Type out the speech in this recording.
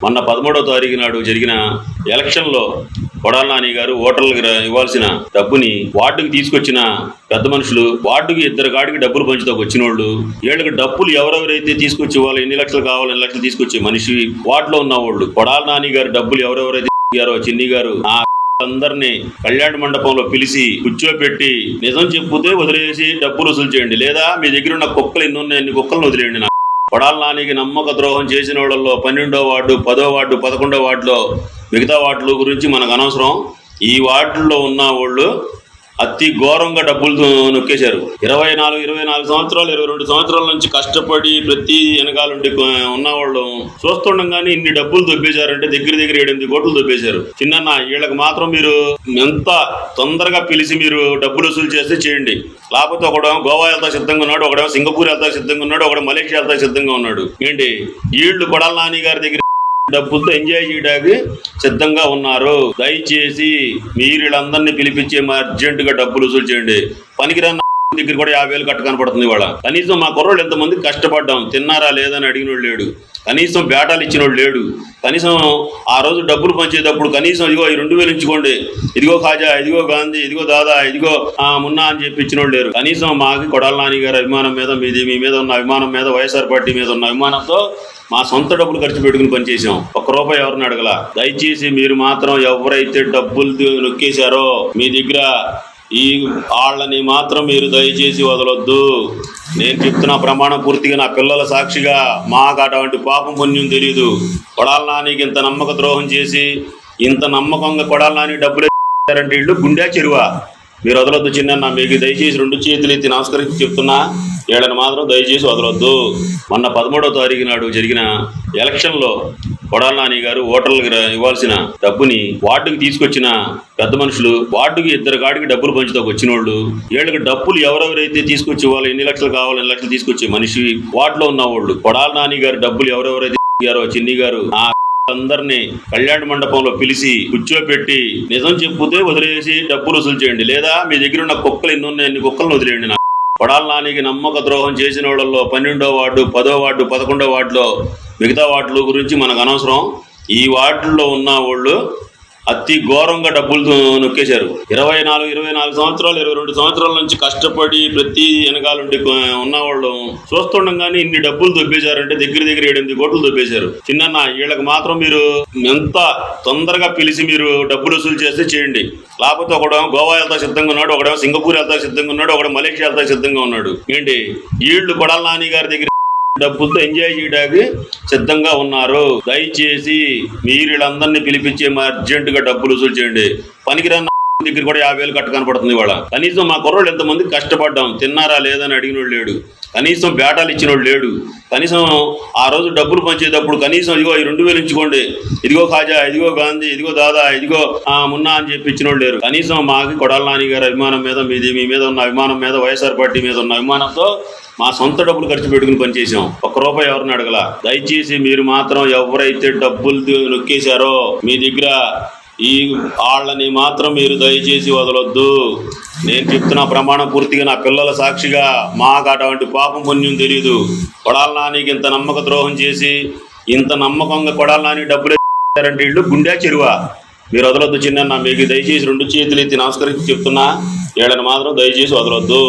మొన్న పదమూడవ తారీఖు నాడు జరిగిన ఎలక్షన్లో కొడాల నాని గారు ఓటర్లకు ఇవ్వాల్సిన డబ్బుని వార్డుకి తీసుకొచ్చిన పెద్ద మనుషులు వార్డుకి ఇద్దరు కాడికి డబ్బులు పంచుతాకు వచ్చిన వాళ్ళు వీళ్ళకి డబ్బులు ఎవరెవరైతే తీసుకొచ్చి వాళ్ళు ఎన్ని లక్షలు కావాలి ఎన్ని లక్షలు తీసుకొచ్చే మనిషి వార్డులో ఉన్న వాళ్ళు కొడాల నాని గారు డబ్బులు ఎవరెవరైతే గారో చిన్ని గారు ఆ అందరినీ కళ్యాణ మండపంలో పిలిచి కూర్చోబెట్టి నిజం చెప్పుతే వదిలేసి డబ్బులు వసూలు చేయండి. లేదా మీ దగ్గర ఉన్న కుక్కలు ఎన్ని ఉన్నాయి అన్ని కుక్కలను వదిలేయండి నాకు నమ్మక ద్రోహం చేసిన వాళ్ళల్లో పన్నెండో వార్డు పదో వార్డు పదకొండో వార్డులో మిగతా వార్డుల గురించి మనకు అనవసరం. ఈ వార్డుల్లో ఉన్న వాళ్ళు అతి ఘోరంగా డబ్బులు నొక్కేశారు. ఇరవై నాలుగు ఇరవై నాలుగు సంవత్సరాలు ఇరవై రెండు సంవత్సరాల నుంచి కష్టపడి ప్రతి వెనకాలండి ఉన్నవాళ్ళు చూస్తుండగానే ఇన్ని డబ్బులు దొబ్బేశారంటే దగ్గర దగ్గర ఎనిమిది కోట్లు దొబ్బేశారు. చిన్న వీళ్ళకి మాత్రం మీరు ఎంత తొందరగా పిలిచి మీరు డబ్బులు వసూలు చేస్తే చేయండి. లేకపోతే ఒకడు గోవా వెళ్తా సిద్ధంగా ఉన్నాడు ఒకడేమో సింగపూర్ వెళ్తా సిద్ధంగా ఉన్నాడు ఒకడు మలేషియా వెళ్తా సిద్ధంగా ఉన్నాడు. ఏంటి? వీళ్ళు కొడాల నాని గారి దగ్గర డబ్బులతో ఎంజాయ్ చేయడానికి సిద్ధంగా ఉన్నారు. దయచేసి మీరు వీళ్ళందరినీ పిలిపించి అర్జెంట్గా డబ్బులు వసూలు చేయండి. పనికిరాని దగ్గర కూడా యాభై వేలు కట్ట కనపడుతుంది వాళ్ళ కనీసం మా కుర్రోళ్ళు ఎంతమంది కష్టపడ్డాం. తిన్నారా లేదని అడిగిన లేడు. కనీసం బేటాలు ఇచ్చినోడు లేడు. కనీసం ఆ రోజు డబ్బులు పంచేటప్పుడు కనీసం ఇదిగో ఈ రెండు వేలు ఇచ్చుకోండి ఇదిగో ఖాజా ఇదిగో గాంధీ ఇదిగో దాదా ఇదిగో ఆ మున్నా అని చెప్పి ఇచ్చినోడు లేరు. కనీసం మాకి కొడాల నాని గారి అభిమానం మీద మీది మీ మీద ఉన్న అభిమానం మీద వైఎస్ఆర్ పార్టీ మీద ఉన్న అభిమానంతో మా సొంత డబ్బులు ఖర్చు పెట్టుకుని పనిచేసాం ఒక్క రూపాయి ఎవరిని అడగల? దయచేసి మీరు మాత్రం ఎవరైతే డబ్బులు నొక్కేశారో మీ దగ్గర ఈ వాళ్ళని మాత్రం మీరు దయచేసి వదలొద్దు. నేను చెప్తున్న ప్రమాణం పూర్తిగా నా పిల్లల సాక్షిగా మాకు అటువంటి పాపం పుణ్యం తెలియదు కొడాల నానికి ఇంత నమ్మక ద్రోహం చేసి ఇంత నమ్మకంగా కొడాల నాని డబ్బులు ఇచ్చారంటే ఇళ్ళు గుండె చెరువా. మీరు వదలొద్దు చిన్న మీకు దయచేసి రెండు చేతులు ఎత్తి నమస్కరించి చెప్తున్నా ఏడని మాత్రం దయచేసి వదలొద్దు. మొన్న పదమూడవ తారీఖు నాడు జరిగిన ఎలక్షన్లో కొడాల నాని గారు ఓటర్లకు ఇవ్వాల్సిన డబ్బుని వార్డుకి తీసుకొచ్చిన పెద్ద మనుషులు వార్డుకి ఇద్దరు కాడికి డబ్బులు పంచుతాకు వచ్చిన వాళ్ళు వీళ్ళకి డబ్బులు ఎవరెవరైతే తీసుకొచ్చి వాళ్ళు ఎన్ని లక్షలు కావాలి ఎన్ని లక్షలు తీసుకొచ్చే మనిషి వార్డులో ఉన్న వాళ్ళు కొడాల నాని గారు డబ్బులు ఎవరెవరైతే ఇచ్చారో చిన్ని గారు ఆ అందరినీ కళ్యాణ మండపంలో పిలిచి కూర్చోబెట్టి నిజం చెప్పుతే వదిలేసి డబ్బులు వసూలు చేయండి. లేదా మీ దగ్గర ఉన్న కుక్కలు ఎన్ని ఉన్నాయి అన్ని కుక్కలను వదిలేయండి నాకు కొడాల నానికి నమ్మక ద్రోహం చేసిన వాళ్ళల్లో పన్నెండో వార్డు పదో వార్డు పదకొండో వార్డులో మిగతా వాటిలో గురించి మనకు అనవసరం. ఈ వాటిల్లో ఉన్న వాళ్ళు అతి ఘోరంగా డబ్బులు నొక్కేశారు. ఇరవై నాలుగు ఇరవై నాలుగు సంవత్సరాలు ఇరవై రెండు సంవత్సరాల నుంచి కష్టపడి ప్రతి వెనకాలండి ఉన్నవాళ్ళు చూస్తుండగానే ఇన్ని డబ్బులు దొబ్బేశారంటే దగ్గర దగ్గర ఏడెనిమిది కోట్లు దొబ్బేశారు. చిన్న వీళ్ళకి మాత్రం మీరు ఎంత తొందరగా పిలిచి మీరు డబ్బులు వసూలు చేస్తే చేయండి. లేకపోతే ఒకడేమో గోవా వెళ్తా సిద్ధంగా ఉన్నాడు ఒకడేమో సింగపూర్ వెళ్తా సిద్ధంగా ఉన్నాడు ఒకడు మలేషియా వెళ్తా సిద్ధంగా ఉన్నాడు. ఏంటి? వీళ్ళు కొడాల నాని గారి దగ్గర డబ్బులతో ఎంజాయ్ చేయడానికి సిద్ధంగా ఉన్నారు. దయచేసి మీరు వీళ్ళందరినీ పిలిపించి అర్జెంట్గా డబ్బులు వసూలు చేయండి. పనికిరాని దగ్గర కూడా యాభై వేలు కట్ట కనపడుతుంది వాళ్ళ కనీసం మా కుర్రోళ్ళు ఎంతమంది కష్టపడ్డాం. తిన్నారా లేదని అడిగినోడు లేడు. కనీసం బేటాలు ఇచ్చినోడు లేడు. కనీసం ఆ రోజు డబ్బులు పంచేటప్పుడు కనీసం ఇదిగో ఈ రెండు వేలు ఇచ్చుకోండి ఇదిగో ఖాజా ఇదిగో గాంధీ ఇదిగో దాదా ఇదిగో ఆ మున్నా అని చెప్పి ఇచ్చినోడు లేరు. కనీసం మాకి కొడాల నాని గారి అభిమానం మీద మీది మీ మీద ఉన్న అభిమానం మీద వైఎస్ఆర్ పార్టీ మీద ఉన్న అభిమానంతో మా సొంత డబ్బులు ఖర్చు పెట్టుకుని పనిచేసాం ఒక్క రూపాయి ఎవరిని అడగల? దయచేసి మీరు మాత్రం ఎవరైతే డబ్బులు నొక్కేశారో మీ దగ్గర ఈ వాళ్ళని మాత్రం మీరు దయచేసి వదలొద్దు. నేను చెప్తున్న ప్రమాణం పూర్తిగా నా పిల్లల సాక్షిగా మాకు అటువంటి పాపం పుణ్యం తెలియదు కొడాల నానికి ఇంత నమ్మక ద్రోహం చేసి ఇంత నమ్మకంగా కొడాల నాని డబ్బులు ఇచ్చారంటే గుండె చెరువ. మీరు వదలొద్దు చిన్న మీకు దయచేసి రెండు చేతులు ఎత్తి నమస్కరించి చెప్తున్నా ఏడని మాత్రం దయచేసి వదలొద్దు.